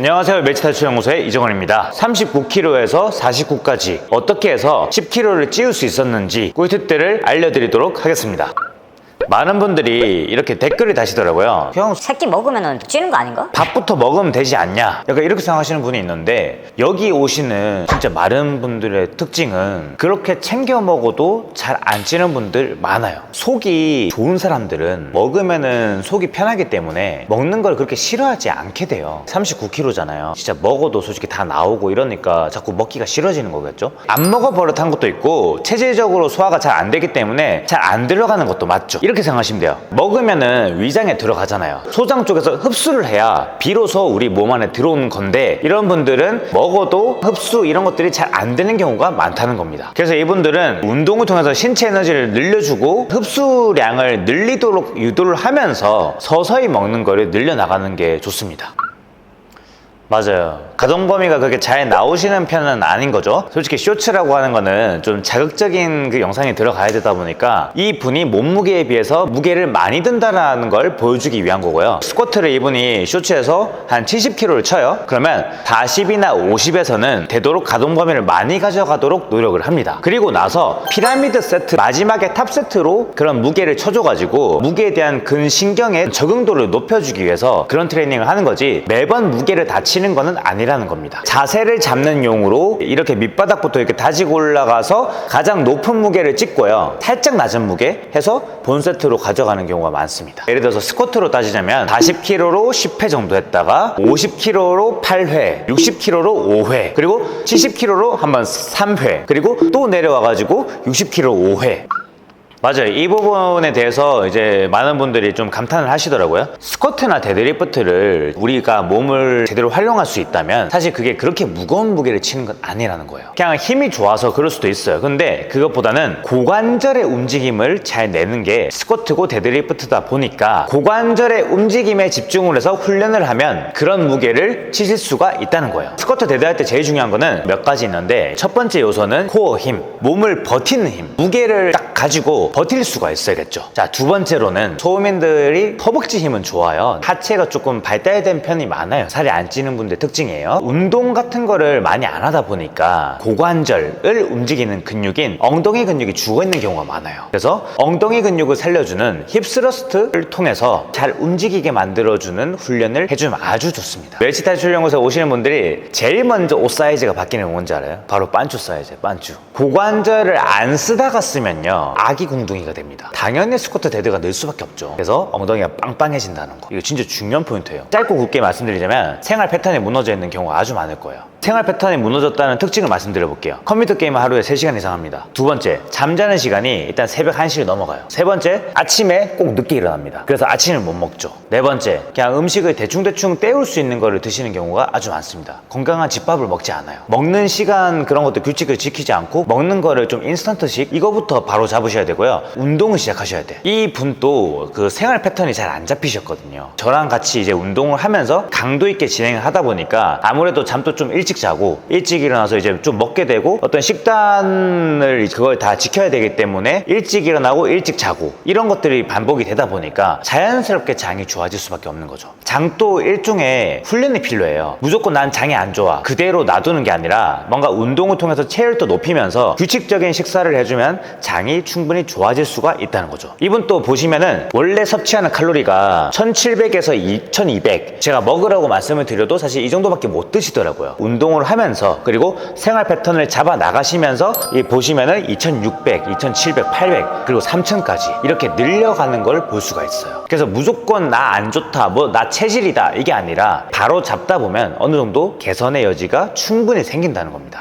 안녕하세요. 멸치탈출연구소의 이정원입니다. 39kg에서 49까지 어떻게 해서 10kg를 찌울 수 있었는지 꿀팁들을 알려드리도록 하겠습니다 많은 분들이 이렇게 댓글을 다시더라고요 형 새끼 먹으면 찌는 거 아닌가? 밥부터 먹으면 되지 않냐? 약간 이렇게 생각하시는 분이 있는데 여기 오시는 진짜 마른 분들의 특징은 그렇게 챙겨 먹어도 잘 안 찌는 분들 많아요. 속이 좋은 사람들은 먹으면은 속이 편하기 때문에 먹는 걸 그렇게 싫어하지 않게 돼요. 39kg잖아요. 진짜 먹어도 솔직히 다 나오고 이러니까 자꾸 먹기가 싫어지는 거겠죠? 안 먹어 버릇한 것도 있고 체질적으로 소화가 잘 안 되기 때문에 잘 안 들어가는 것도 맞죠. 이렇게 생각하시면 돼요. 먹으면은 위장에 들어가잖아요. 소장 쪽에서 흡수를 해야 비로소 우리 몸 안에 들어오는 건데 이런 분들은 먹어도 흡수 이런 것들이 잘 안 되는 경우가 많다는 겁니다. 그래서 이분들은 운동을 통해서 신체 에너지를 늘려주고 흡수량을 늘리도록 유도를 하면서 서서히 먹는 거를 늘려나가는 게 좋습니다. 맞아요. 가동 범위가 그렇게 잘 나오시는 편은 아닌 거죠. 솔직히 쇼츠라고 하는 거는 좀 자극적인 그 영상이 들어가야 되다 보니까 이 분이 몸무게에 비해서 무게를 많이 든다라는 걸 보여주기 위한 거고요. 스쿼트를 이분이 쇼츠에서 한 70kg를 쳐요. 그러면 40이나 50에서는 되도록 가동 범위를 많이 가져가도록 노력을 합니다. 그리고 나서 피라미드 세트 마지막에 탑 세트로 그런 무게를 쳐줘가지고 무게에 대한 근신경의 적응도를 높여주기 위해서 그런 트레이닝을 하는 거지 매번 무게를 다치 는 거는 아니라는 겁니다. 자세를 잡는 용으로 이렇게 밑바닥부터 이렇게 다지고 올라가서 가장 높은 무게를 찍고요. 살짝 낮은 무게 해서 본 세트로 가져가는 경우가 많습니다. 예를 들어서 스쿼트로 따지자면 40kg로 10회 정도 했다가 50kg로 8회, 60kg로 5회, 그리고 70kg로 한번 3회, 그리고 또 내려와가지고 60kg 5회. 맞아요. 이 부분에 대해서 이제 많은 분들이 좀 감탄을 하시더라고요. 스쿼트나 데드리프트를 우리가 몸을 제대로 활용할 수 있다면 사실 그게 그렇게 무거운 무게를 치는 건 아니라는 거예요. 그냥 힘이 좋아서 그럴 수도 있어요. 근데 그것보다는 고관절의 움직임을 잘 내는 게 스쿼트고 데드리프트다 보니까 고관절의 움직임에 집중을 해서 훈련을 하면 그런 무게를 치실 수가 있다는 거예요. 스쿼트 데드 할 때 제일 중요한 거는 몇 가지 있는데 첫 번째 요소는 코어 힘, 몸을 버티는 힘, 무게를 딱 가지고 버틸 수가 있어야겠죠. 자, 두 번째로는 소민들이 허벅지 힘은 좋아요. 하체가 조금 발달된 편이 많아요. 살이 안 찌는 분들 특징이에요. 운동 같은 거를 많이 안 하다 보니까 고관절을 움직이는 근육인 엉덩이 근육이 죽어 있는 경우가 많아요. 그래서 엉덩이 근육을 살려주는 힙스러스트를 통해서 잘 움직이게 만들어주는 훈련을 해주면 아주 좋습니다. 멸치 탈 출연구소에 오시는 분들이 제일 먼저 옷 사이즈가 바뀌는 건 뭔지 알아요? 바로 반쭈 사이즈, 반쭈. 고관절을 안 쓰다가 쓰면요. 아기 궁둥이가 됩니다. 당연히 스쿼트 데드가 늘 수밖에 없죠. 그래서 엉덩이가 빵빵해진다는 거. 이거 진짜 중요한 포인트예요. 짧고 굵게 말씀드리자면 생활 패턴이 무너져 있는 경우가 아주 많을 거예요. 생활 패턴이 무너졌다는 특징을 말씀드려 볼게요. 컴퓨터 게임을 하루에 3시간 이상 합니다. 두 번째, 잠자는 시간이 일단 새벽 1시를 넘어가요. 세 번째, 아침에 꼭 늦게 일어납니다. 그래서 아침을 못 먹죠. 네 번째, 그냥 음식을 대충대충 때울 수 있는 거를 드시는 경우가 아주 많습니다. 건강한 집밥을 먹지 않아요. 먹는 시간 그런 것도 규칙을 지키지 않고 먹는 거를 좀 인스턴트식 이거부터 바로 잡으셔야 되고요. 운동을 시작하셔야 돼. 이 분도 그 생활 패턴이 잘 안 잡히셨거든요. 저랑 같이 이제 운동을 하면서 강도 있게 진행을 하다 보니까 아무래도 잠도 좀 일찍 자고 일찍 일어나서 이제 좀 먹게 되고 어떤 식단을 그걸 다 지켜야 되기 때문에 일찍 일어나고 일찍 자고 이런 것들이 반복이 되다 보니까 자연스럽게 장이 좋아질 수밖에 없는 거죠. 장도 일종의 훈련이 필요해요. 무조건 난 장이 안 좋아. 그대로 놔두는 게 아니라 뭔가 운동을 통해서 체열도 높이면서 규칙적인 식사를 해주면 장이 충분히 좋아질 수가 있다는 거죠. 이분 또 보시면은 원래 섭취하는 칼로리가 1700에서 2200 제가 먹으라고 말씀을 드려도 사실 이 정도밖에 못 드시더라고요. 운동을 하면서 그리고 생활 패턴을 잡아 나가시면서 이 보시면은 2600, 2700, 800 그리고 3000까지 이렇게 늘려가는 걸 볼 수가 있어요. 그래서 무조건 나 안 좋다, 뭐 나 체질이다 이게 아니라 바로 잡다 보면 어느 정도 개선의 여지가 충분히 생긴다는 겁니다.